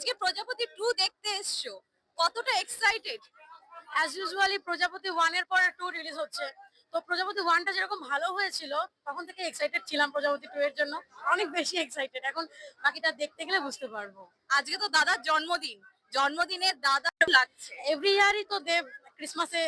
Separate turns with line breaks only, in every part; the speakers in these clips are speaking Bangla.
আজকে প্রজাপতি টু দেখতে এসছো। কতটা এক্সাইটেড
অ্যাজ ইউজুয়ালি প্রজাপতি ওয়ানের পর টু রিলিজ হচ্ছে। তো প্রজাপতি ওয়ানটা যেরকম ভালো হয়েছিল, তখন থেকে এক্সাইটেড ছিলাম প্রজাপতি টু এর জন্য। অনেক বেশি এক্সাইটেড এখন বাকিটা দেখতে গেলে বুঝতে পারব।
আজকে তো দাদার জন্মদিন। জন্মদিনে দাদা লাগছে।
এভরি ইয়ারই তো দেব ক্রিসমাসে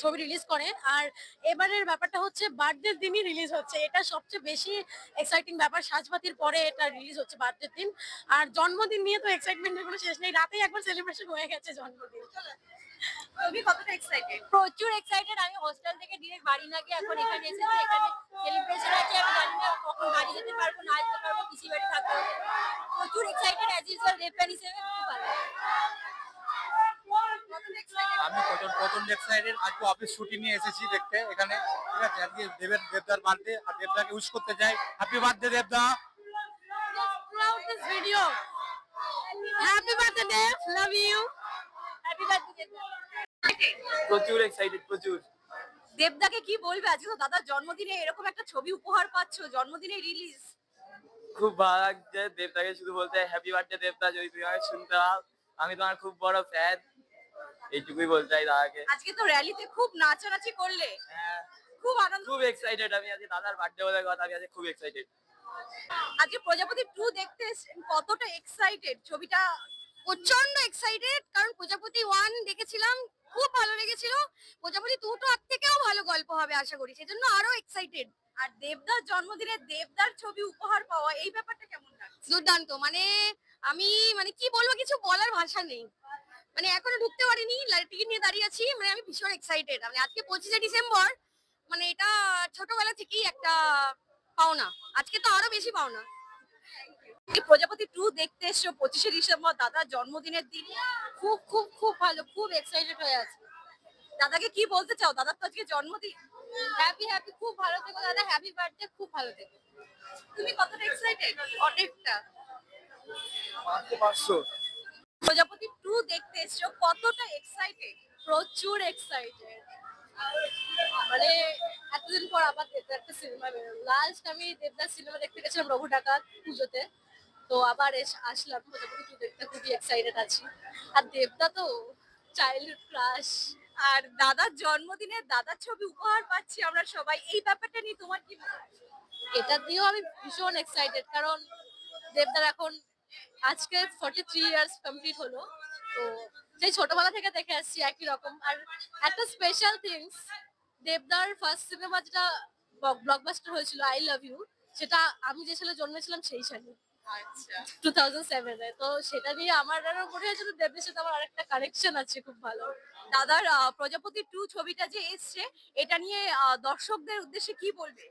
ছবি রিলিজ করে আর এবারের ব্যাপারটা হচ্ছে বার্থডের দিনই রিলিজ হচ্ছে। এটা সবচেয়ে বেশি এক্সাইটিং ব্যাপার। সাজপাতির পরে এটা রিলিজ হচ্ছে বার্থডে দিন। আর জন্মদিন নিয়ে তো এক্সাইটমেন্টের কোনো শেষ নেই। রাতেই একবার সেলিব্রেশন হয়ে গেছে জন্মদিন।
তুমি কতটা এক্সাইটেড
প্রচুর এক্সাইটেড আমি হোস্টেল থেকে ডিরেক্ট বাড়ি না গিয়ে এখন এখানে এসেছি। এখানে সেলিব্রেশন আছে। আমি জানি না কখন বাড়ি যেতে পারব না যেতে পারব পিসি বাড়ি থাকব প্রচুর এক্সাইটেড অ্যাজ ইউজুয়াল রেপেন হিসেবে খুব ভালো।
আমি প্রচণ্ড প্রচণ্ড এক্সাইটেড আজকে অফিস ছুটি নিয়ে এসেছি দেখতে এখানে ঠিক আছে আজকে দেবের দেবদার বার্থডে আর দেবদাকে উইশ করতে চাই হ্যাপি বার্থডে দেবদা.
Happy birthday, Dev. Love you. Happy birthday, Dev.
প্রচুর এক্সাইটেড প্রচুর
দেবদাকে কি বলবে আজকে তো দাদার জন্মদিনে এরকম একটা ছবি উপহার পাচ্ছো জন্মদিনে রিলিজ
খুব ভালো লাগছে দেবতাকে শুধু বলতে হ্যাপি বার্থডে দেবদা যদি তুমি আমাকে শুনতে পাও আমি তোমার খুব বড় ফ্যান এইটুকুই বলতে চাই দাদাকে।
আজকে তো র্যালিতে খুব নাচানাচি করলে।
হ্যাঁ,
খুব আনন্দ
খুব এক্সাইটেড আমি আজকে দাদার বার্থডে বলে কথা আমি আজকে খুব এক্সাইটেড
আজকে প্রজাপতি টু দেখতে কতটা এক্সাইটেড ছবিটা
প্রচণ্ড এক্সাইটেড কারণ প্রজাপতি ওয়ান দেখেছিলাম খুব ভালো লেগেছিল। প্রজাপতি টু তো আর থেকেও ভালো গল্প হবে আশা করি সেজন্য আরও এক্সাইটেড
আর দেবদার জন্মদিনে দেবদার ছবি উপহার পাওয়া এই ব্যাপারটা কেমন লাগছে?
দুর্দান্ত মানে আমি মানে কি বলব কিছু বলার ভাষা নেই। মানে এখনও ঢুকতে পারিনি টিকিট নিয়ে দাঁড়িয়ে আছি মানে আমি ভীষণ এক্সাইটেড মানে আজকে পঁচিশে ডিসেম্বর মানে এটা ছোটবেলা থেকেই একটা পাওনা। আজকে তো আরও বেশি পাওনা।
প্রজাপতি টু দেখতে এসছো, পঁচিশে ডিসেম্বর, দাদার জন্মদিনের দিন।
খুব খুব খুব ভালো, খুব এক্সাইটেড হয়ে আছে।
দাদাকে কি বলতে চাও? দাদার তো আজকে জন্মদিন।
হ্যাপি হ্যাপি খুব ভালো থেকো, দাদা। হ্যাপি বার্থডে খুব ভালো থেকো।
তুমি কতটা এক্সাইটেড
অনেকটা।
প্রজাপতি টু দেখতে এসছো, কতটা এক্সাইটেড
প্রচুর এক্সাইটেড মানে এতদিন পর আবার দেবদার একটা সিনেমা বেরোলো। লাস্ট আমি দেবদার সিনেমা দেখতে গেছিলাম রঘু ডাকাত পুজোতে। তো আবার আসলাম, প্রজাপতি টু দেখতে, খুবই এক্সাইটেড আছি। আর দেবদা তো চাইল্ডহুড ক্রাশ
আর দাদার জন্মদিনে দাদার ছবি উপহার পাচ্ছি আমরা সবাই। এই ব্যাপারটা নিয়ে তোমার কি
এটা দিয়েও আমি ভীষণ এক্সাইটেড কারণ দেবদার এখন আজকে ফর্টি থ্রি ইয়ার্স কমপ্লিট হলো। তো সেই ছোটবেলা থেকে দেখে আসছি একই রকম। আর একটা স্পেশাল থিংস দেবদার ফার্স্ট সিনেমা যেটা ব্লকবাস্টার হয়েছিল আই লাভ ইউ সেটা আমি যে সালে জন্মেছিলাম সেই সালে। টু থাউজেন্ড সেভেনে তো সেটা নিয়ে আমার আরও মনে হয়েছিল দেবদের সাথে আমার আরেকটা কানেকশন আছে খুব ভালো।
দাদার প্রজাপতি টু ছবিটা যে এসছে এটা নিয়ে দর্শকদের উদ্দেশ্যে কি বলবে?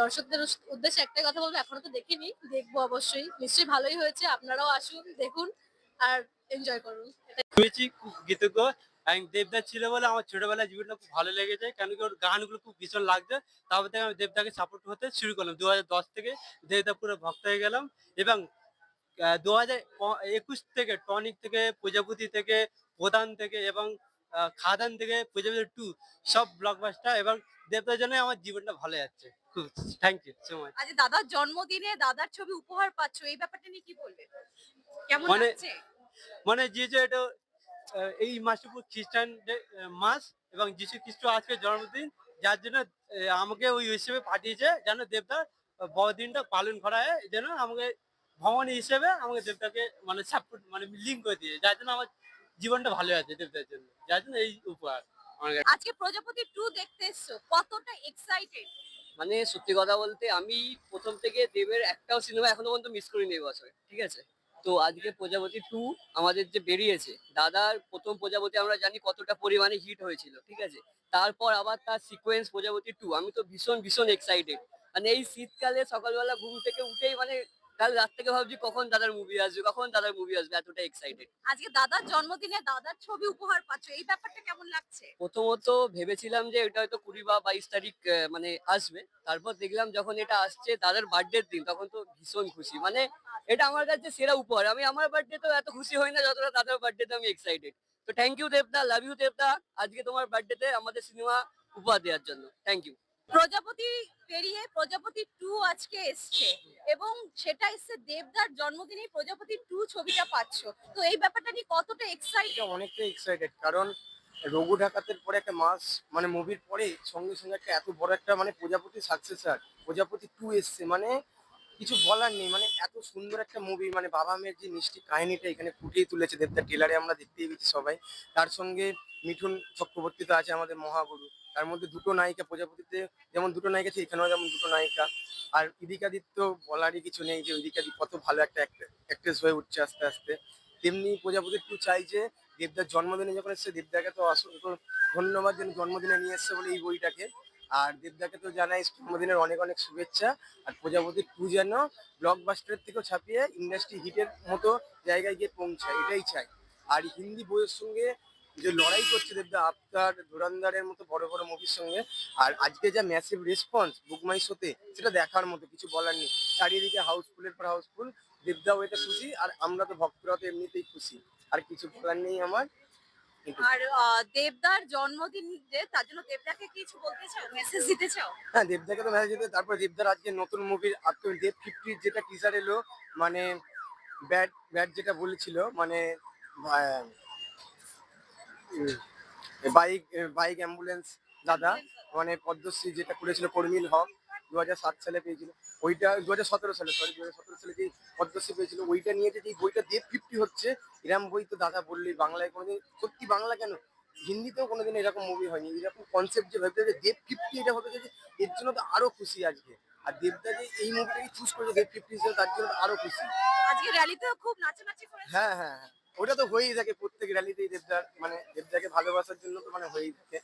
দর্শকদের উদ্দেশ্যে একটাই কথা বলব, এখনও তো দেখিনি, দেখব অবশ্যই। নিশ্চয়ই ভালোই হয়েছে, আপনারাও আসুন, দেখুন আর এনজয় করুন।
হয়েছি খুব কৃতজ্ঞ এবং দেবদার ছিল বলে আমার ছোটবেলায় জীবনটা খুব ভালো লেগেছে, কেন কি ওর গানগুলো খুব ভীষণ লাগছে। তারপর থেকে আমি দেবদাকে সাপোর্ট হতে শুরু করলাম দু থেকে দেবদা পুরো ভক্ত হয়ে গেলাম, এবং দু হাজার একুশ থেকে টনিক থেকে, প্রজাপতি থেকে, প্রধান থেকে, এবং খাদান থেকে প্রজাপতি টু সব ব্লকবাস্টার এবং দেবদার জন্য আমার জীবনটা ভালো যাচ্ছে। খুব থ্যাংক ইউ সো মাচ
আজ দাদার জন্মদিনে দাদার ছবি উপহার পাচ্ছ এই ব্যাপারটা নিয়ে কি বলবে কেমন
মানে-
লাগছে?
মানে যেহেতু এটা এই মাসে পুরো খ্রিস্টান মাস এবং যিশু খ্রিস্ট আজকে জন্মদিন যার জন্য আমাকে ওই হিসেবে পাঠিয়েছে যেন আহ, বড়দিনটা পালন করা হয় যেন আমাকে ভ্রমণ হিসেবে আমাকে দেবতাকে মানে সাপোর্ট মানে লিঙ্ক করে দিয়েছে যার জন্য আমার জীবনটা ভালো আছে জন্য। যার জন্য এই উপহার
আজকে প্রজাপতি টু দেখতে এসছো কতটা এক্সাইটেড
মানে সত্যি কথা বলতে আমি প্রথম থেকে দেবের একটাও সিনেমা এখনও পর্যন্ত মিস করিনি এবছর ঠিক আছে? তো আজকে প্রজাপতি টু আমাদের যে বেরিয়েছে দাদার প্রথম প্রজাপতি আমরা জানি কতটা পরিমাণে হিট হয়েছিল ঠিক আছে? তারপর আবার তার সিকোয়েন্স প্রজাপতি টু আমি তো ভীষণ ভীষণ এক্সাইটেড মানে এই শীতকালে সকালবেলা ঘুম থেকে উঠেই মানে কাল রাত থেকে ভাবছি কখন দাদার মুভি আসবে কখন দাদার মুভি আসবে এতটা এক্সাইটেড
আজকে দাদার জন্মদিনে দাদার ছবি উপহার পাচ্ছ এই ব্যাপারটা কেমন লাগছে?
প্রথমত ভেবেছিলাম যে এটা হয়তো কুড়ি বা বাইশ তারিখ মানে আসবে। তারপর দেখলাম যখন এটা আসছে দাদার বার্থডের দিন তখন তো ভীষণ খুশি। মানে এটা আমার কাছে সেরা উপহার। আমি আমার বার্থডে তো এত খুশি হই না যতটা দাদার বার্থডেতে আমি এক্সাইটেড তো থ্যাংক ইউ দেবদা লাভ ইউ দেবদা আজকে তোমার বার্থডেতে আমাদের সিনেমা উপহার দেওয়ার জন্য। থ্যাংক ইউ
প্রজাপতি পেরিয়ে প্রজাপতি টু আজকে এসছে এবং সেটা এসছে দেবদার জন্মদিনে প্রজাপতি টু ছবিটা পাচ্ছ। তো এই ব্যাপারটা নিয়ে কতটা এক্সাইটেড
অনেকটা এক্সাইটেড কারণ রঘু ঢাকাতের পরে একটা মাস মানে মুভির পরে সঙ্গে সঙ্গে একটা এত বড় একটা মানে প্রজাপতি সাকসেসার প্রজাপতি টু এসছে। মানে কিছু বলার নেই মানে এত সুন্দর একটা মুভি মানে বাবা মেয়ের যে মিষ্টি কাহিনীটা এখানে ফুটিয়ে তুলেছে দেবদার টেলারে আমরা দেখতেই পেয়েছি সবাই। তার সঙ্গে মিঠুন চক্রবর্তী তো আছে আমাদের মহাগুরু। তার মধ্যে দুটো নায়িকা প্রজাপতিতে, যেমন দুটো নায়িকা আছে, এখানেও যেমন দুটো নায়িকা। আর ইদিকাদিত্য বলারই কিছু নেই যে ইদিকাদিত্য কত ভালো একটা অ্যাক্ট্রেস হয়ে উঠছে আস্তে আস্তে। তেমনি প্রজাপতি একটু চাই যে দেবদার জন্মদিনে যখন এসছে, দেবদাকে তো অসংখ্য ধন্যবাদ যেন জন্মদিনে নিয়ে এসছে বলে এই বইটাকে। আর দেবদাকে তো জানাই জন্মদিনের অনেক অনেক শুভেচ্ছা। আর প্রজাপতি টু যেন ব্লকবাস্টারের থেকেও ছাপিয়ে ইন্ডাস্ট্রি হিটের মতো জায়গায় গিয়ে পৌঁছায়, এটাই চাই। আর হিন্দি বইয়ের সঙ্গে যে লড়াই করছে দেবদা আফতার ধুরন্ধরের মতো বড় বড় মুভির সঙ্গে। আর আজকে যা ম্যাসিভ রেসপন্স বুকমাই শোতে সেটা দেখার মতো কিছু বলার নেই। চারিদিকে হাউসফুলের পর হাউসফুল দেবদাও এতে খুশি আর আমরা তো ভক্তরা তো এমনিতেই খুশি। আর কিছু বলার নেই আমার।
আর দেবদার জন্মদিন যে তার জন্য দেবদাকে কিছু বলতে চাও? মেসেজ দিতে চাও?
হ্যাঁ দেবদাকে তো মেসেজ দিতে তারপর দেবদার আজকে নতুন মুভির আত্ম দেব ফিফটির যেটা টিজার এলো মানে ব্যাট ব্যাট যেটা বলেছিল মানে বাইক বাইক অ্যাম্বুলেন্স দাদা মানে পদ্মশ্রী যেটা করেছিল কর্মিল হক দু সাত সালে পেয়েছিল। ওইটা দু সতেরো সালে সরি দু সতেরো সালে যে পদ্মশ্রী পেয়েছিল ওইটা নিয়ে যে বইটা দেব ফিফটি হচ্ছে এরম বই তো দাদা বললেই বাংলায় কোনোদিন সত্যি বাংলা কেন? হিন্দিতেও কোনোদিন এরকম মুভি হয়নি এরকম কনসেপ্ট যে ভেবে যে দেব ফিফটি এটা হতে যে এর জন্য তো আরও খুশি আজকে। আর দেবদা যে এই মুভিটাকে চুজ করেছে দেব ফিফটি হিসেবে তার জন্য আরও খুশি।
আজকে র্যালিতেও খুব নাচানাচি করেছে।
হ্যাঁ হ্যাঁ হ্যাঁ। ওটা তো হয়েই থাকে প্রত্যেক র্যালিতেই দেবদার মানে দেবদাকে ভালোবাসার জন্য তো মানে হয়েই থাকে।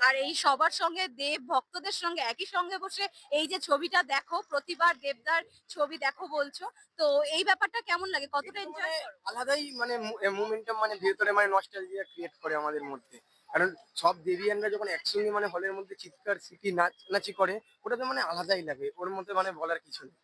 আর এই সবার সঙ্গে দেব ভক্তদের সঙ্গে একই সঙ্গে বসে এই যে ছবিটা দেখো প্রতিবার দেবদার ছবি দেখো বলছো তো এই ব্যাপারটা কেমন লাগে? কতটা এনজয়
আলাদাই মানে মুমেন্টাম মানে ভেতরে মানে নস্টালজিয়া ক্রিয়েট করে আমাদের মধ্যে। কারণ সব দেবী দেবিয়ানরা যখন একসঙ্গে মানে হলের মধ্যে চিৎকার সিটি নাচ নাচি করে ওটা তো মানে আলাদাই লাগে ওর মধ্যে মানে বলার কিছু নেই।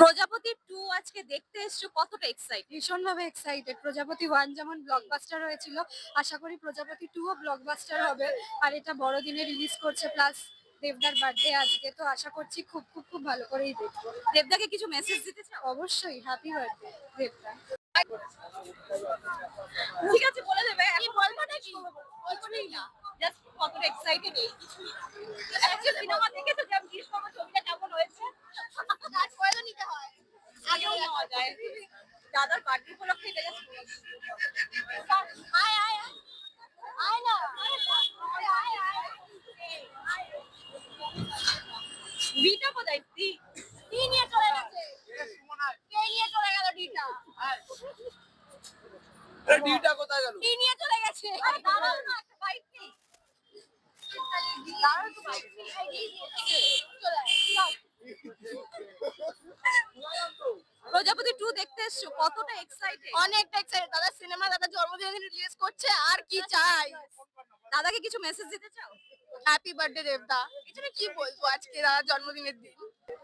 প্রজাপতি টু আজকে দেখতে এসছো কতটা এক্সাইট
ভীষণভাবে এক্সাইটেড প্রজাপতি ওয়ান যেমন ব্লকবাস্টার হয়েছিল আশা করি প্রজাপতি টুও ব্লকবাস্টার হবে। আর এটা বড়দিনে রিলিজ করছে প্লাস দেবদার বার্থডে আজকে তো আশা করছি খুব খুব খুব ভালো করেই দেখব।
দেবদাকে কিছু মেসেজ দিতে চাও?
অবশ্যই হ্যাপি বার্থডে দেবদা।
ঠিক আছে বলে দেবে। কি বলব নাকি কিছুই না। জাস্ট কতটা এক্সাইটেড এই কিছুই সিনেমা দেখেছ যে আমি জিজ্ঞেস করব ছবিটা কেমন হয়েছে কাজ করে তো নিতে হয় আগেও নেওয়া যায়। দাদার বার্থডে উপলক্ষে এটা আয় আয় আয়। না। কোথায়? নিয়ে চলে গেছে। কে নিয়ে চলে গেল ডিটা
ডিটা কোথায় গেল?
নিয়ে চলে গেছে। দাঁড়াও না একটা বাইক নেই দাঁড়াও তো বাইক নেই চলে আয়, চল। প্রজাপতি টু দেখতে এসছো? কতটা এক্সাইটেড
অনেকটা এক্সাইটেড দাদা সিনেমা দাদা জন্মদিনে রিলিজ করছে আর কি চাই?
দাদাকে কিছু মেসেজ দিতে চাও?
হ্যাপি বার্থডে দেবদা। এখানে কি বলব আজকে দাদা জন্মদিনের দিন?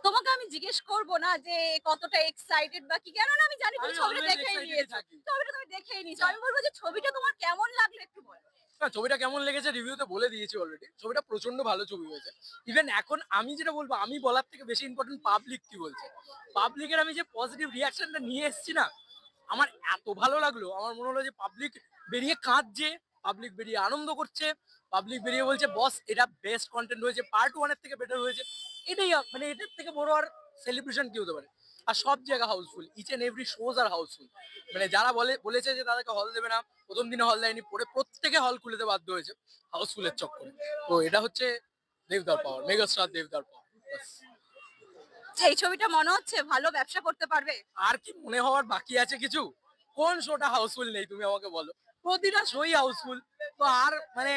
তোমাকে আমি জিজ্ঞেস করব না যে কতটা এক্সাইটেড বা কি? কেন আমি জানি তুমি ছবিটা দেখেই নিয়েছো। ছবিটা তুমি দেখেই নিয়েছো। আমি বলব যে ছবিটা তোমার কেমন লাগল একটু বলো।
না, ছবিটা কেমন লেগেছে রিভিউতে বলে দিয়েছি অলরেডি ছবিটা প্রচণ্ড ভালো ছবি হয়েছে। ইভেন এখন আমি যেটা বলব, আমি বলার থেকে বেশি ইম্পর্টেন্ট পাবলিক কি বলছে? পাবলিকের আমি যে পজিটিভ রিয়াকশনটা নিয়ে এসেছি না, আমার এত ভালো লাগল। আমার মনে হলো যে পাবলিক বেরিয়ে কাঁদছে পাবলিক বেরিয়ে আনন্দ করছে পাবলিক বেরিয়ে বলছে, বস, এটা বেস্ট কন্টেন্ট হয়েছে। পার্ট ওয়ানের থেকে বেটার হয়েছে। এটাই মানে এটার থেকে বড় আর সেলিব্রেশন কি হতে পারে? আর সব জায়গা house full each and every shows R Housefull. মানে যারা বলে বলেছে যে তাদেরকে হল দেবে না প্রথম দিনে হল দেয়নি পরে প্রত্যেকে হল খুলেতে বাধ্য হয়েছে হাউসফুলের চক্করে। তো এটা হচ্ছে দেবদার পাওয়ার মেগাস্টার দেবদার পাওয়ার
এই ছবিটা মনে হচ্ছে ভালো ব্যবসা করতে পারবে?
আর কি মনে হওয়ার বাকি আছে কিছু? কোন শোটা হাউসফুল নেই তুমি আমাকে বলো। প্রতিটা শোই হাউসফুল। তো আর মানে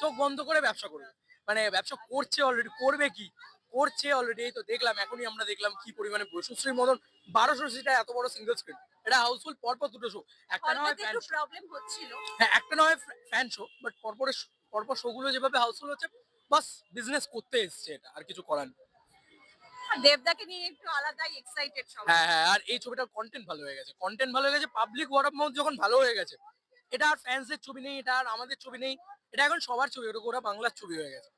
চোখ বন্ধ করে ব্যবসা করবে। মানে ব্যবসা করছে অলরেডি করবে কি? করছে অলরেডি তো দেখলাম এখনই আমরা দেখলাম কি পরিমাণে প্রশস্ত্রীর মতন বারোশো সিটা এত বড় সিঙ্গেল স্ক্রিন এটা হাউসফুল পরপর দুটো শো একটা না হয়।
প্রবলেম হচ্ছিল।
হ্যাঁ একটা না হয় ফ্যান শো বাট পরপর পরপর শোগুলো যেভাবে হাউসফুল হচ্ছে বাস বিজনেস করতে এসছে এটা আর কিছু করার নেই।
দেবদাকে নিয়ে একটু আলাদাই এক্সাইটেড সবাই।
হ্যাঁ হ্যাঁ আর এই ছবিটার কন্টেন্ট ভালো হয়ে গেছে। কন্টেন্ট ভালো হয়ে গেছে পাবলিক ওয়ার্ড অফ মাউথ যখন ভালো হয়ে গেছে এটা আর ফ্যান্সদের ছবি নেই এটা আর আমাদের ছবি নেই এটা এখন সবার ছবি ওটা বাংলার ছবি হয়ে গেছে।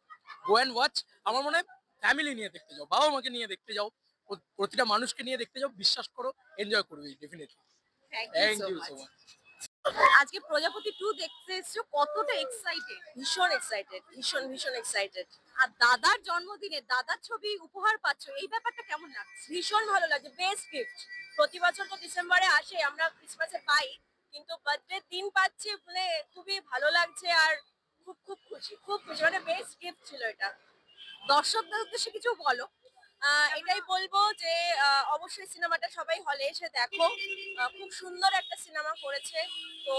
গো অ্যান্ড ওয়াচ আমার মনে হয় ফ্যামিলি নিয়ে দেখতে যাও বাবা মাকে নিয়ে দেখতে যাও প্রতিটা মানুষকে নিয়ে দেখতে যাও বিশ্বাস করো এনজয় করবে definitely
thank you so much আজকে প্রজাপতি টু দেখতে এসছো কতটা এক্সাইটেড
ভীষণ এক্সাইটেড ভীষণ ভীষণ এক্সাইটেড
আর দাদার জন্মদিনে দাদার ছবি উপহার পাচ্ছ এই ব্যাপারটা কেমন লাগছে?
ভীষণ ভালো লাগছে বেস্ট গিফট প্রতি বছর তো ডিসেম্বরে আসে আমরা ক্রিসমাসে পাই কিন্তু বার্থডে দিন পাচ্ছি মানে খুবই ভালো লাগছে আর খুব খুব খুশি খুব খুশি মানে বেস্ট গিফট ছিল এটা।
দর্শকদের উদ্দেশ্যে কিছু বলো।
এটাই বলব যে অবশ্যই সিনেমাটা সবাই হলে এসে দেখো। খুব সুন্দর একটা সিনেমা করেছে। তো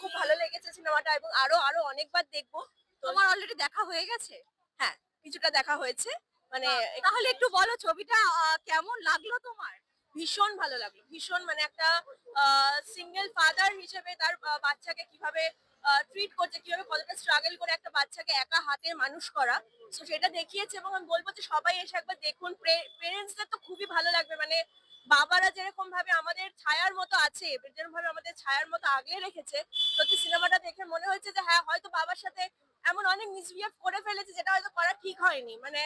খুব ভালো লেগেছে সিনেমাটা এবং আরও আরও অনেকবার দেখব।
তোমার অলরেডি দেখা হয়ে গেছে?
হ্যাঁ কিছুটা দেখা হয়েছে। মানে
তাহলে একটু বলো ছবিটা কেমন লাগল তোমার?
ভীষণ ভালো লাগল। ভীষণ মানে একটা সিঙ্গেল ফাদার হিসেবে তার বাচ্চাকে কীভাবে ট্রিট করছে, কীভাবে কতটা স্ট্রাগল করে একটা বাচ্চাকে একা হাতের মানুষ করা। তো সেটা দেখিয়েছে এবং আমি বলব যে সবাই এসে একবার দেখুন পেরেন্টসদের তো খুবই ভালো লাগবে। মানে বাবারা যেরকম ভাবে আমাদের ছায়ার মতো আছে যেরকম ভাবে আমাদের ছায়ার মতো আগলে রেখেছে, সত্যি সিনেমাটা দেখে মনে হয়েছে যে হ্যাঁ হয়তো বাবার সাথে এমন অনেক মিসবিহেভ করে ফেলেছে, যেটা হয়তো করা ঠিক হয়নি। মানে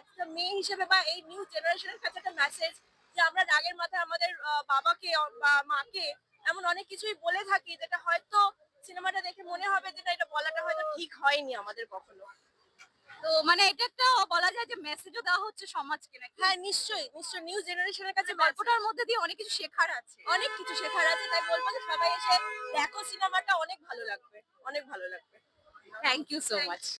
একটা মেয়ে হিসেবে বা এই নিউ জেনারেশনের কাছে একটা মেসেজ যে, আমরা রাগের মাথায় আমাদের বাবাকে বা মাকে এমন অনেক কিছুই বলে থাকি, যেটা হয়তো সিনেমাটা দেখে মনে হবে যে এটা বলাটা হয়তো ঠিক হয়নি আমাদের কখনো।
তো মানে এটা একটা বলা যায় যে মেসেজও দেওয়া হচ্ছে সমাজকে নাকি?
হ্যাঁ নিশ্চয়ই নিশ্চয়ই। নিউ জেনারেশনের কাছে
গল্পটার মধ্যে দিয়ে অনেক কিছু শেখার আছে।
অনেক কিছু শেখার আছে তাই বলব যে সবাই এসে দেখো সিনেমাটা অনেক ভালো লাগবে অনেক ভালো লাগবে।
Thank you so much